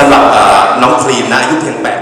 สำหรับน้องครีมนะอายุเพียง 8